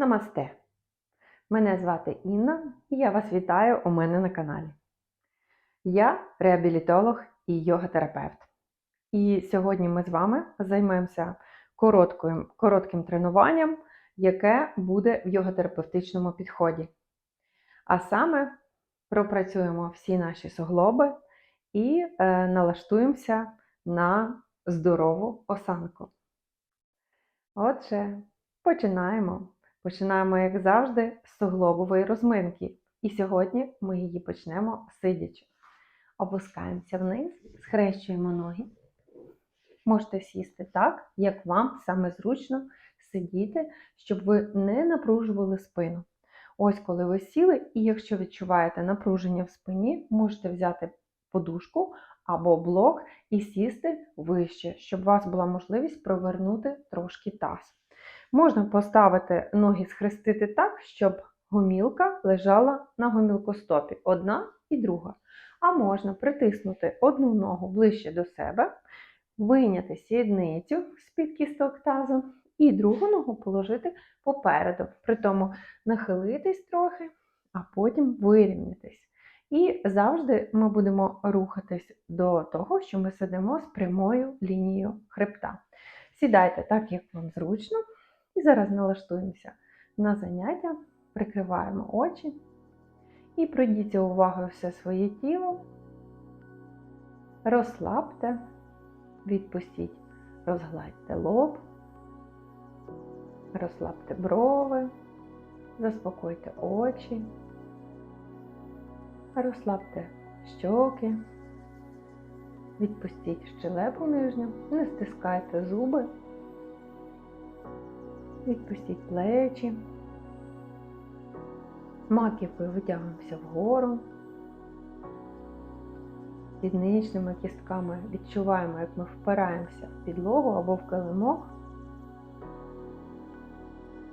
Намасте! Мене звати Інна і я вас вітаю у мене на каналі. Я реабілітолог і йога-терапевт. І сьогодні ми з вами займемося коротким, коротким тренуванням, яке буде в йога-терапевтичному підході. А саме пропрацюємо всі наші суглоби і е, налаштуємося на здорову осанку. Отже, починаємо. Починаємо, як завжди, з суглобової розминки. І сьогодні ми її почнемо сидячи. Опускаємося вниз, схрещуємо ноги. Можете сісти так, як вам саме зручно сидіти, щоб ви не напружували спину. Ось коли ви сіли, і якщо відчуваєте напруження в спині, можете взяти подушку або блок і сісти вище, щоб у вас була можливість провернути трошки таз. Можна поставити ноги схрестити так, щоб гомілка лежала на гомілкостопі, одна і друга. А можна притиснути одну ногу ближче до себе, вийняти сідницю з-під кісток тазу і другу ногу положити попереду. При тому нахилитись трохи, а потім вирівнятись. І завжди ми будемо рухатись до того, що ми сидимо з прямою лінією хребта. Сідайте так, як вам зручно. І зараз налаштуємося на заняття, прикриваємо очі. І пройдіться увагою все своє тіло, розслабте, відпустіть, розгладьте лоб, розслабте брови, заспокойте очі, розслабте щоки, відпустіть щелепу нижню, не стискайте зуби. Відпустіть плечі, маківкою витягуємося вгору, сідничними кістками відчуваємо, як ми впираємося в підлогу або в килимок.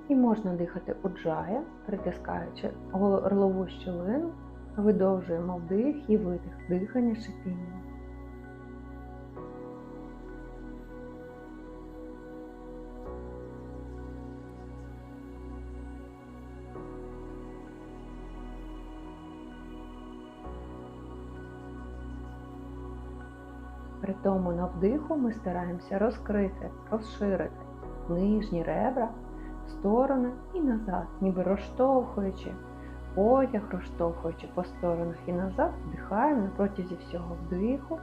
І можна дихати уджая, притискаючи горлову щілину, видовжуємо вдих і видих, дихання шипіння. Тому на вдиху ми стараємося розкрити, розширити нижні ребра в сторони і назад, ніби розштовхуючи, потяг розштовхуючи по сторонах і назад, вдихаємо на протязі всього вдиху,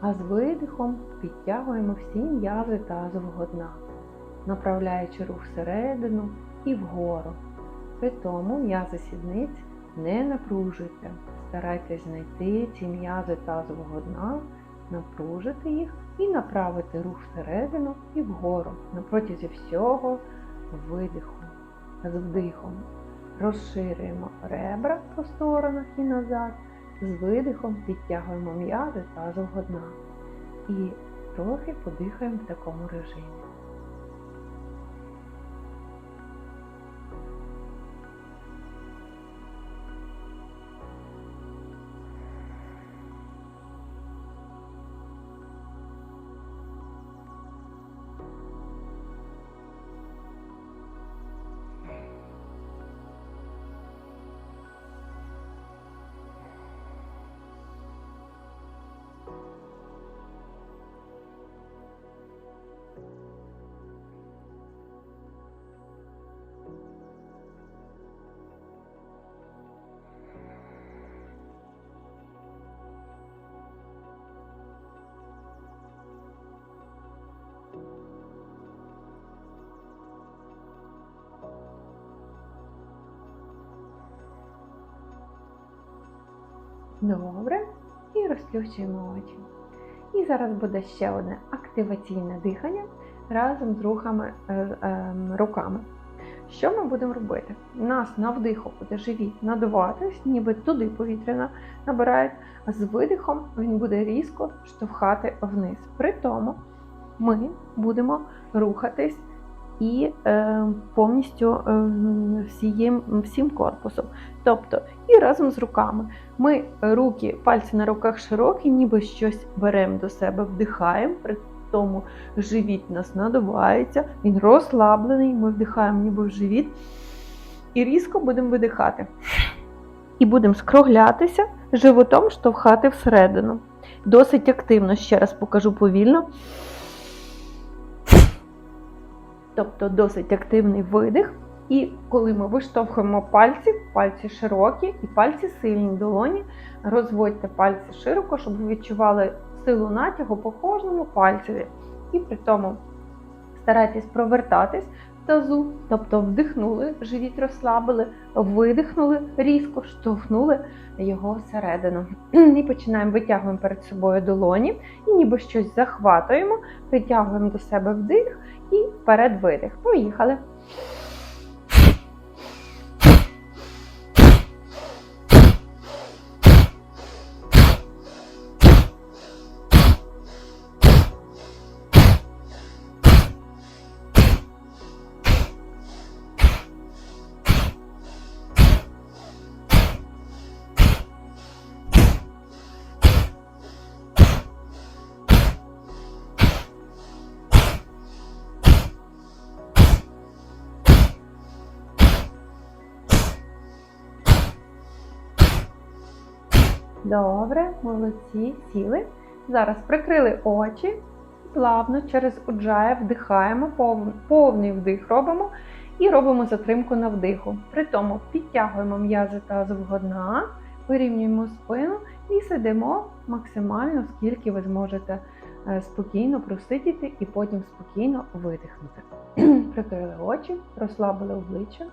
а з видихом підтягуємо всі м'язи тазового дна, направляючи рух всередину і вгору. При тому м'язи сідниць не напружуйте, старайтесь знайти ці м'язи тазового дна напружити їх і направити рух всередину і вгору на протязі всього видиху. З вдихом розширюємо ребра по сторонах і назад, з видихом підтягуємо м'язи та дна. І трохи подихаємо в такому режимі. Добре. І розплющуємо очі. І зараз буде ще одне активаційне дихання разом з рухами е, е, руками. Що ми будемо робити? Нас на вдиху буде живіт надуватись, ніби туди повітряна набирає, а з видихом він буде різко штовхати вниз. При тому ми будемо рухатись і е, повністю е, всієм, всім корпусом. Тобто і разом з руками. Ми руки, пальці на руках широкі, ніби щось беремо до себе, вдихаємо, при тому живіт нас надувається, він розслаблений, ми вдихаємо ніби в живіт. І різко будемо видихати. І будемо скруглятися, животом штовхати всередину. Досить активно, ще раз покажу повільно. Тобто досить активний видих. І коли ми виштовхуємо пальці, пальці широкі і пальці сильні долоні, розводьте пальці широко, щоб ви відчували силу натягу по кожному пальцеві. І при тому старайтесь провертатись в тазу, тобто вдихнули, живіт розслабили, видихнули, різко штовхнули його всередину. І починаємо витягуємо перед собою долоні, і ніби щось захватуємо, притягуємо до себе вдих і вперед видих. Поїхали. Добре, молодці, сіли. Зараз прикрили очі, плавно через уджає вдихаємо, пов- повний вдих робимо і робимо затримку на вдиху. При тому підтягуємо м'язи тазового дна, вирівнюємо спину і сидимо максимально, скільки ви зможете е, спокійно просидіти і потім спокійно видихнути. Прикрили очі, розслабили обличчя.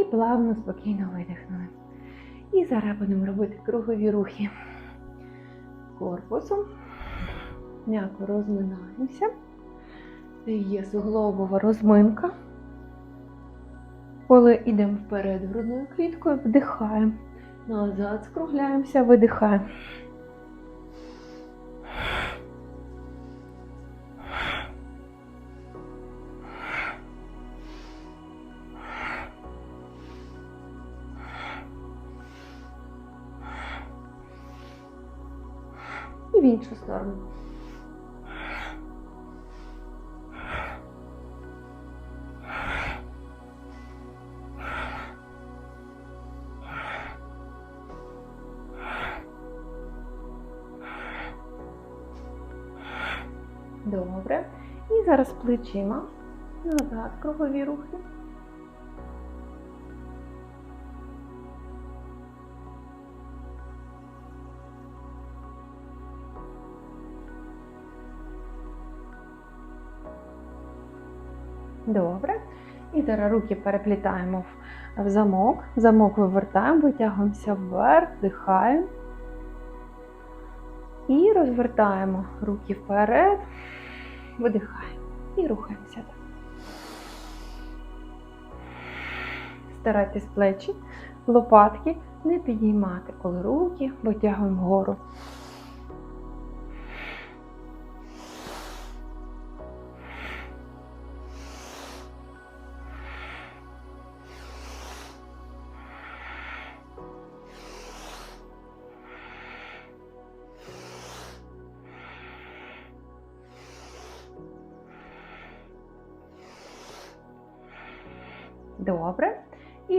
І плавно, спокійно видихнули. І зараз будемо робити кругові рухи корпусом. М'яко розминаємося. Це є суглобова розминка. Коли йдемо вперед грудною кліткою, вдихаємо. Назад скругляємося, видихаємо. І в іншу сторону. Добре. І зараз плечима назад кругові рухи. Добре. І зараз руки переплітаємо в, замок. Замок вивертаємо, витягуємося вверх, вдихаємо. І розвертаємо руки вперед, видихаємо і рухаємося. Старайтесь плечі, лопатки не підіймати, коли руки витягуємо вгору.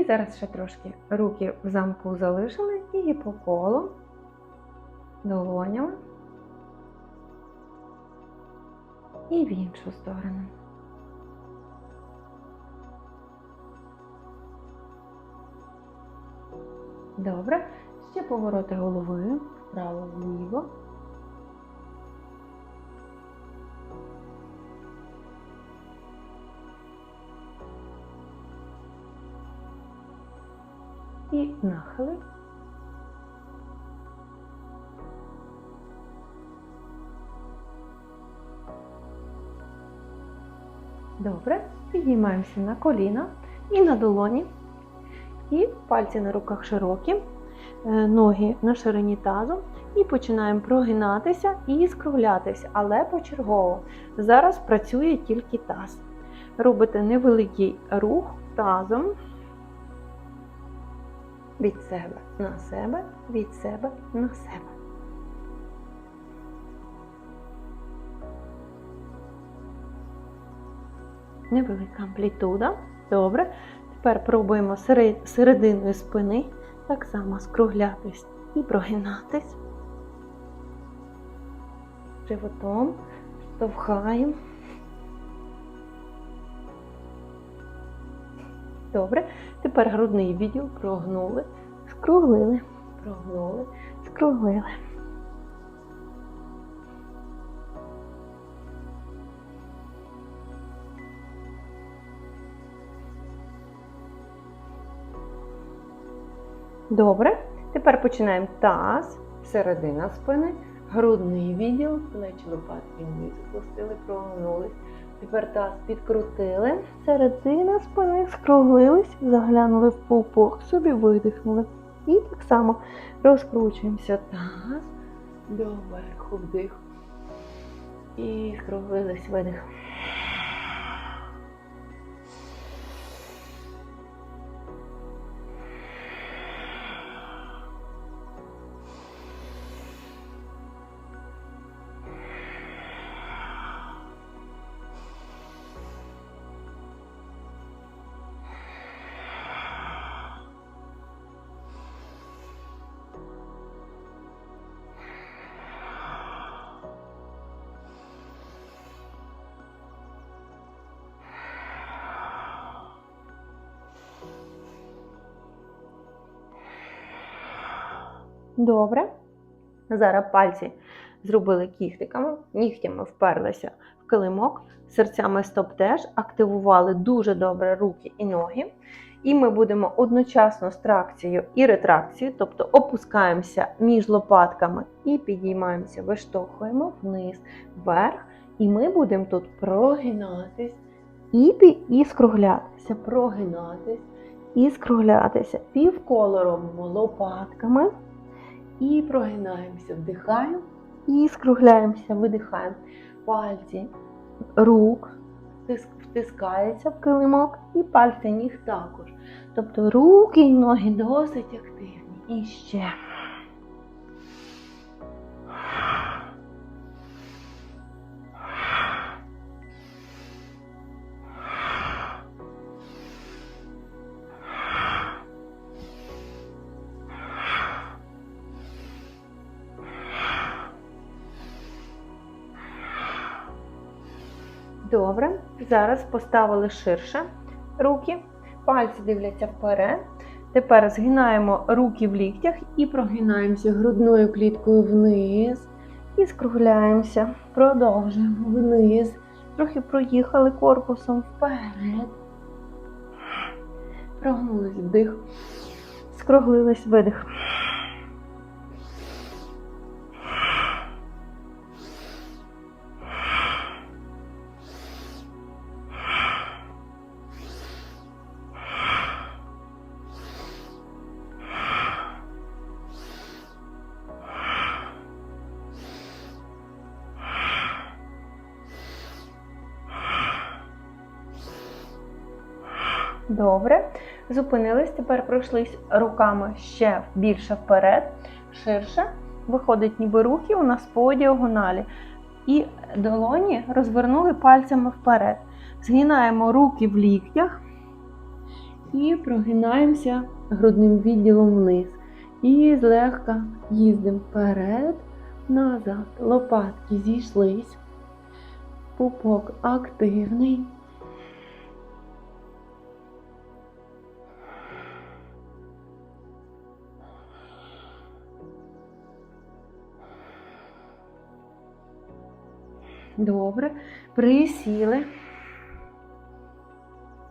Зараз ще трошки руки в замку залишили і по колу долонями. І в іншу сторону. Добре. Ще повороти голови вправо-вліво. і нахили. Добре, підіймаємося на коліна і на долоні. І пальці на руках широкі, е, ноги на ширині тазу. І починаємо прогинатися і скруглятися, але почергово. Зараз працює тільки таз. Робите невеликий рух тазом від себе на себе, від себе на себе. Невелика амплітуда. Добре. Тепер пробуємо серединою спини так само скруглятись і прогинатись. Животом штовхаємо. Добре. Тепер грудний відділ прогнули, скруглили, прогнули, скруглили. Добре. Тепер починаємо таз, середина спини, грудний відділ, плечі лопатки вниз опустили, прогнулись. Тепер таз підкрутили, середина спини, скруглились, заглянули в пупок, собі видихнули. І так само розкручуємося таз доверху вдих. І скруглились видих. Добре. Зараз пальці зробили кіхтиками, нігтями вперлися в килимок, серцями стоп теж активували дуже добре руки і ноги. І ми будемо одночасно з тракцією і ретракцією, тобто опускаємося між лопатками і підіймаємося, виштовхуємо вниз, вверх. І ми будемо тут прогинатись і, і скруглятися, прогинатись і скруглятися. Півколо робимо лопатками. І прогинаємося, вдихаємо і скругляємося, видихаємо. Пальці рук втискаються в килимок і пальці ніг також. Тобто руки і ноги досить активні. І ще. Добре. Зараз поставили ширше руки, пальці дивляться вперед. Тепер згинаємо руки в ліктях і прогинаємося грудною кліткою вниз. І скругляємося. Продовжуємо вниз. Трохи проїхали корпусом вперед. Прогнулись вдих. Скруглились видих. Зупинились, тепер пройшлись руками ще більше вперед, ширше. Виходить ніби руки у нас по діагоналі. І долоні розвернули пальцями вперед. Згинаємо руки в ліктях і прогинаємося грудним відділом вниз. І злегка їздимо вперед, назад. Лопатки зійшлись. Пупок активний. Добре. Присіли.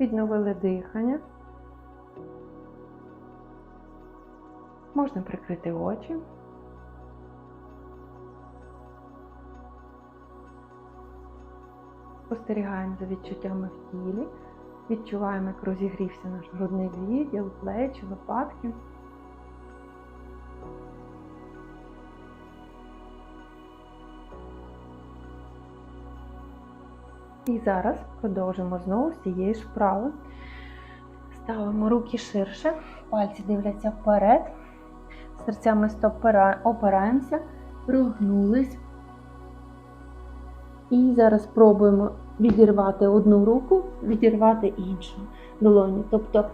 Відновили дихання. Можна прикрити очі. спостерігаємо за відчуттями в тілі, відчуваємо, як розігрівся наш грудний відділ, плечі, лопатки. І зараз продовжимо знову з цієї ж вправи. Ставимо руки ширше, пальці дивляться вперед, серцями стоп опираємося, прогнулись. І зараз пробуємо відірвати одну руку, відірвати іншу долоню. Тобто,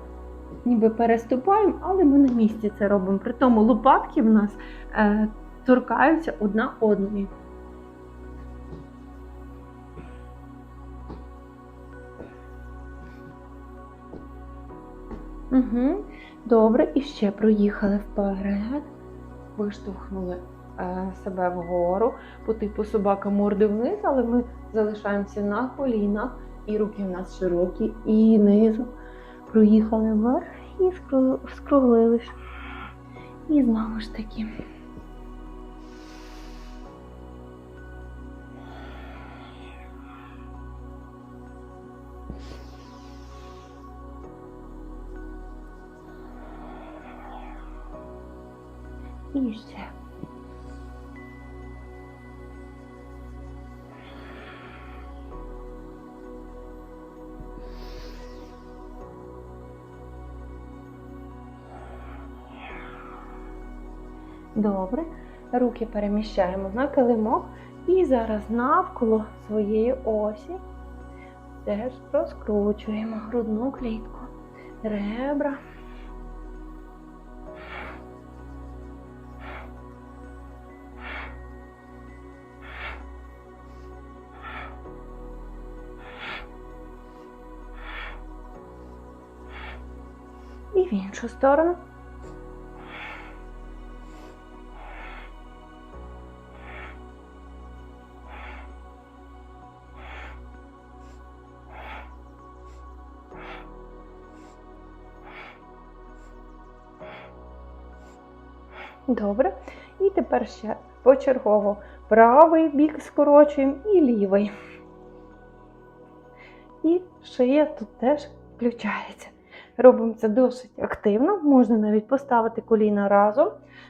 ніби переступаємо, але ми на місці це робимо. При тому лопатки в нас е, торкаються одна одної. Угу. Добре, і ще проїхали вперед, виштовхнули е, себе вгору, по типу собака морди вниз, але ми залишаємося на колінах, і руки в нас широкі, і низу. Проїхали вверх і скру- скруглились. І знову ж таки. Ще. Добре. Руки переміщаємо на килимок і зараз навколо своєї осі теж розкручуємо грудну клітку, ребра. Іншу сторону. Добре. І тепер ще почергово правий бік скорочуємо і лівий. І шия тут теж включається. Робимо це досить активно. Можна навіть поставити коліна разом,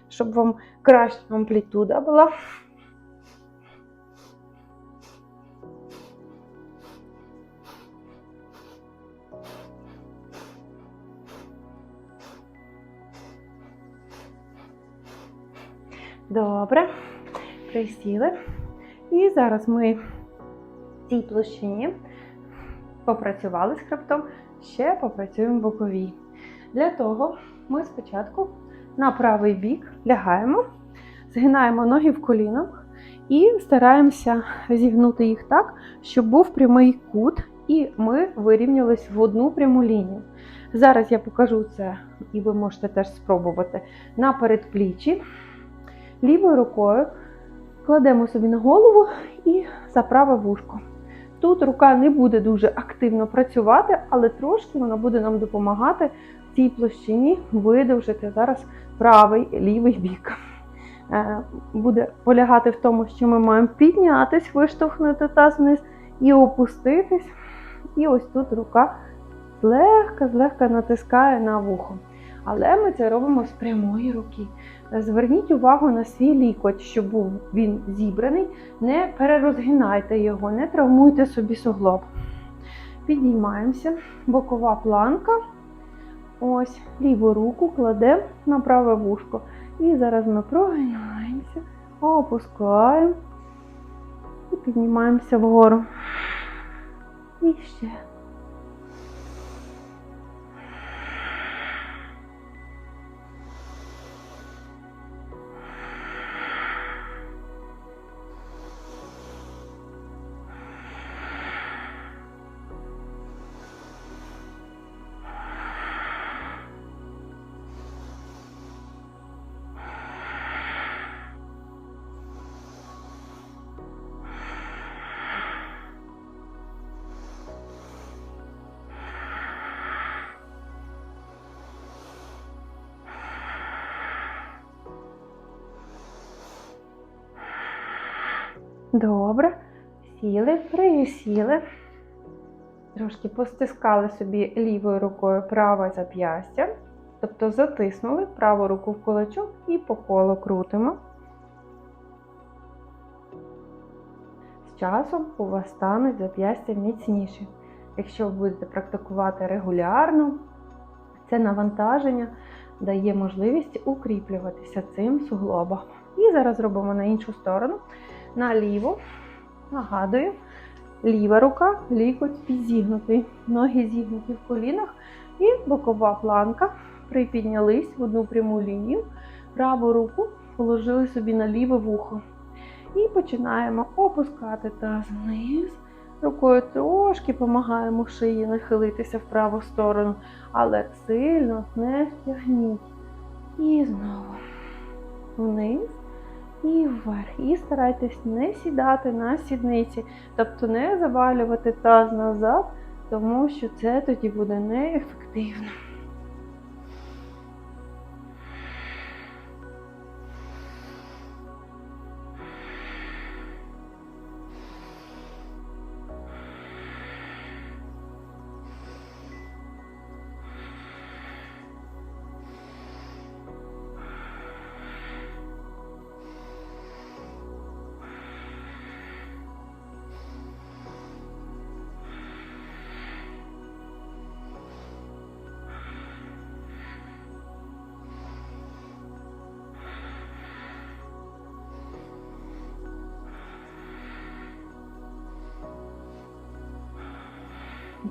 щоб вам краща амплітуда була. Добре, присіли. І зараз ми в цій площині попрацювали з хребтом, ще попрацюємо бокові. Для того ми спочатку на правий бік лягаємо, згинаємо ноги в колінах і стараємося зігнути їх так, щоб був прямий кут, і ми вирівнялись в одну пряму лінію. Зараз я покажу це, і ви можете теж спробувати на передпліччі. Лівою рукою кладемо собі на голову і за праве вушко. Тут рука не буде дуже активно працювати, але трошки вона буде нам допомагати в цій площині видовжити зараз правий лівий бік. Е, Буде полягати в тому, що ми маємо піднятись, виштовхнути таз вниз і опуститись. І ось тут рука злегка-злегка натискає на вухо. Але ми це робимо з прямої руки. Зверніть увагу на свій лікоть, щоб був він зібраний. Не перерозгинайте його, не травмуйте собі суглоб. Підіймаємося, бокова планка. Ось, ліву руку кладемо на праве вушко. І зараз ми прогинаємося, опускаємо і піднімаємося вгору. І ще. Добре. сіли, присіли. Трошки постискали собі лівою рукою праве зап'ястя. Тобто затиснули праву руку в кулачок і по колу крутимо. З часом у вас стануть зап'ястя міцніші. Якщо ви будете практикувати регулярно, це навантаження дає можливість укріплюватися цим суглобом. І зараз робимо на іншу сторону. На ліву. Нагадую, ліва рука, лікоть підзігнутий, ноги зігнуті в колінах і бокова планка. Припіднялись в одну пряму лінію, праву руку положили собі на ліве вухо. І починаємо опускати таз вниз. Рукою трошки допомагаємо шиї нахилитися в праву сторону, але сильно не тягніть. І знову вниз і вверх. І старайтесь не сідати на сідниці, тобто не завалювати таз назад, тому що це тоді буде неефективно.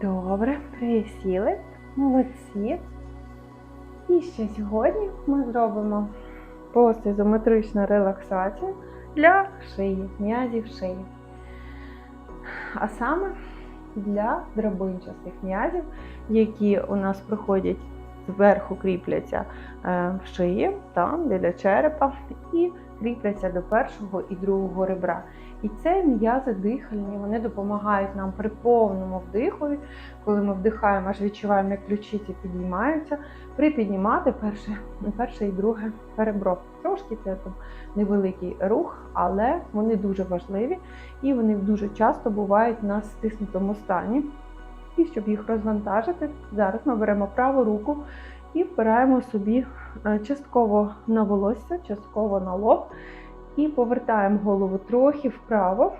Добре, присіли, молодці. І ще сьогодні ми зробимо постізометричну релаксацію для шиї, м'язів шиї. А саме для драбинчастих м'язів, які у нас проходять зверху, кріпляться е, в шиї, там біля черепа, і кріпляться до першого і другого ребра. І це м'язи дихальні, вони допомагають нам при повному вдихові, коли ми вдихаємо, аж відчуваємо, як ключиці підіймаються, припіднімати перше, перше і друге ребро. Трошки це там невеликий рух, але вони дуже важливі і вони дуже часто бувають на стиснутому стані. І щоб їх розвантажити, зараз ми беремо праву руку і впираємо собі е, частково на волосся, частково на лоб. І повертаємо голову трохи вправо.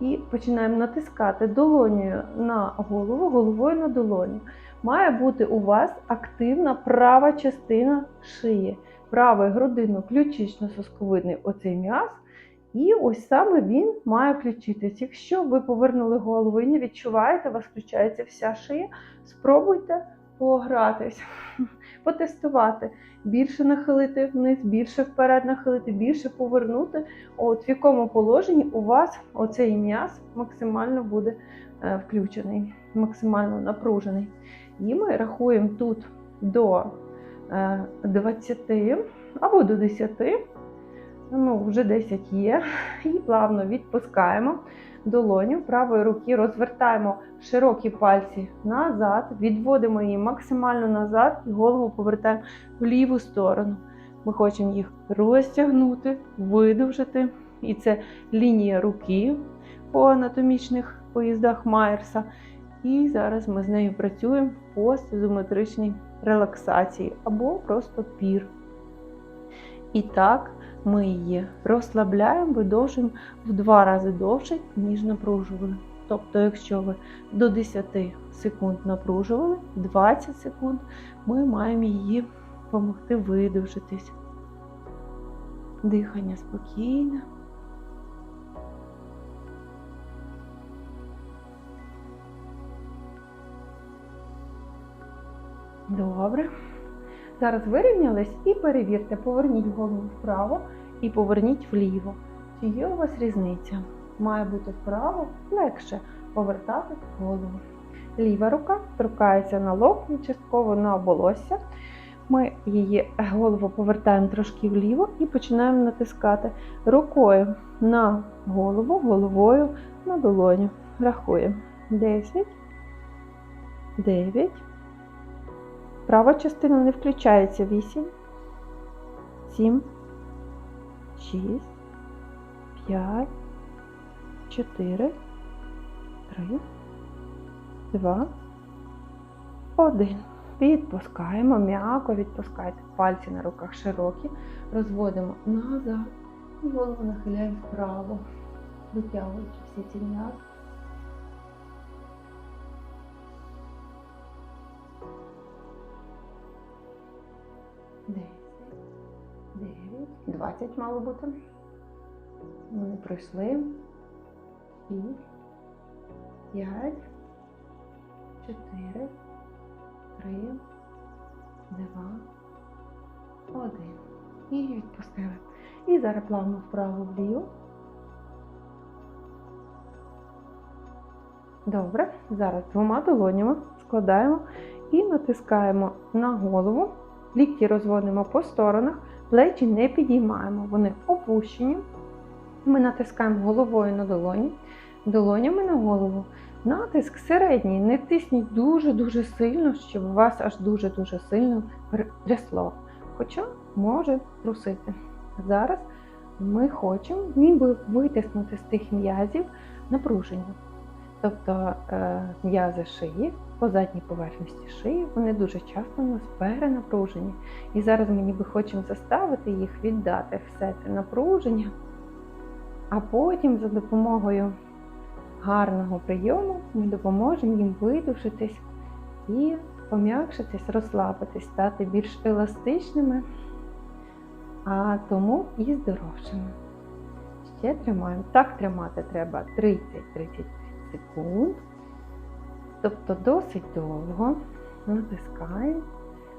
І починаємо натискати долонею на голову, головою на долоню. Має бути у вас активна права частина шиї, правий грудинно-ключично-сосковидний оцей м'яз. І ось саме він має включитись. Якщо ви повернули голову і не відчуваєте, у вас включається вся шия, спробуйте погратись, потестувати, більше нахилити вниз, більше вперед нахилити, більше повернути. От в якому положенні у вас оцей м'яз максимально буде е, включений, максимально напружений. І ми рахуємо тут до е, 20 або до 10. Ну, вже 10 є. І плавно відпускаємо долоню правої руки, розвертаємо широкі пальці назад, відводимо її максимально назад і голову повертаємо в ліву сторону. Ми хочемо їх розтягнути, видовжити. І це лінія руки по анатомічних поїздах Майерса. І зараз ми з нею працюємо в постізометричній релаксації або просто пір. І так, ми її розслабляємо, видовжуємо в два рази довше, ніж напружували. Тобто, якщо ви до 10 секунд напружували, 20 секунд ми маємо її допомогти видовжитись. Дихання спокійне. Добре. Зараз вирівнялись і перевірте, поверніть голову вправо і поверніть вліво. Чи є у вас різниця? Має бути вправо легше повертати голову. Ліва рука торкається на лоб і частково на волосся. Ми її голову повертаємо трошки вліво і починаємо натискати рукою на голову, головою на долоню. Рахуємо. 10, 9. Права частина не включається 8, 7, 6, 5, чотири, три, два, один. Відпускаємо, м'яко відпускайте. Пальці на руках широкі. Розводимо назад. І голову нахиляємо вправо, витягуючи всі ці м'язи. 20 мало бути. Вони пройшли. 5, 5, 4, 3, 2, 1. І відпустили. І зараз плавно вправо вліво. Добре, зараз двома долонями складаємо і натискаємо на голову, лікті розводимо по сторонах, плечі не підіймаємо, вони опущені. Ми натискаємо головою на долоні, долонями на голову. Натиск середній, не тисніть дуже-дуже сильно, щоб у вас аж дуже-дуже сильно трясло. Хоча може трусити. Зараз ми хочемо ніби витиснути з тих м'язів напруження. Тобто е, м'язи шиї, по задній поверхності шиї, вони дуже часто у нас перенапружені. І зараз ми ніби хочемо заставити їх віддати все це напруження, а потім за допомогою гарного прийому ми допоможемо їм видушитись і пом'якшитись, розслабитись, стати більш еластичними, а тому і здоровшими. Ще тримаємо. Так тримати треба 30-30 секунд. Тобто досить довго натискаємо,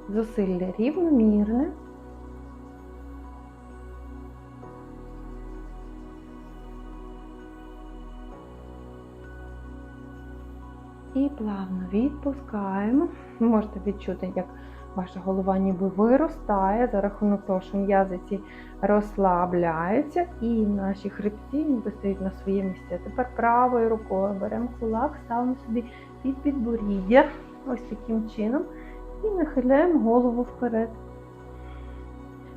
зусилля рівномірне. І плавно відпускаємо. Можете відчути, як ваша голова ніби виростає за рахунок того, що м'язи ці розслабляються, і наші хребці ніби стають на своє місце. Тепер правою рукою беремо кулак, ставимо собі під підборіддя, ось таким чином, і нахиляємо голову вперед.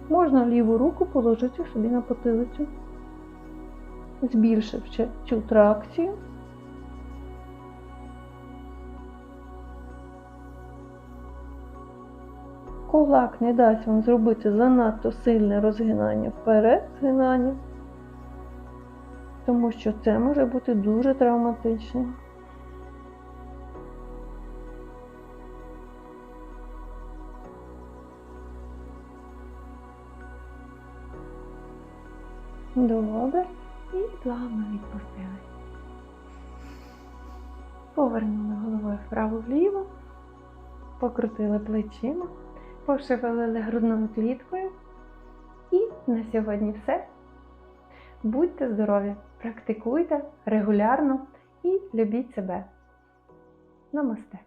Можна ліву руку положити собі на потилицю, збільшивши цю тракцію. Кулак не дасть вам зробити занадто сильне розгинання вперед, згинання, тому що це може бути дуже травматично. Добре. І плавно відпустили. Повернули головою вправо-вліво, покрутили плечима пошевелили грудною кліткою. І на сьогодні все. Будьте здорові, практикуйте регулярно і любіть себе. Намасте!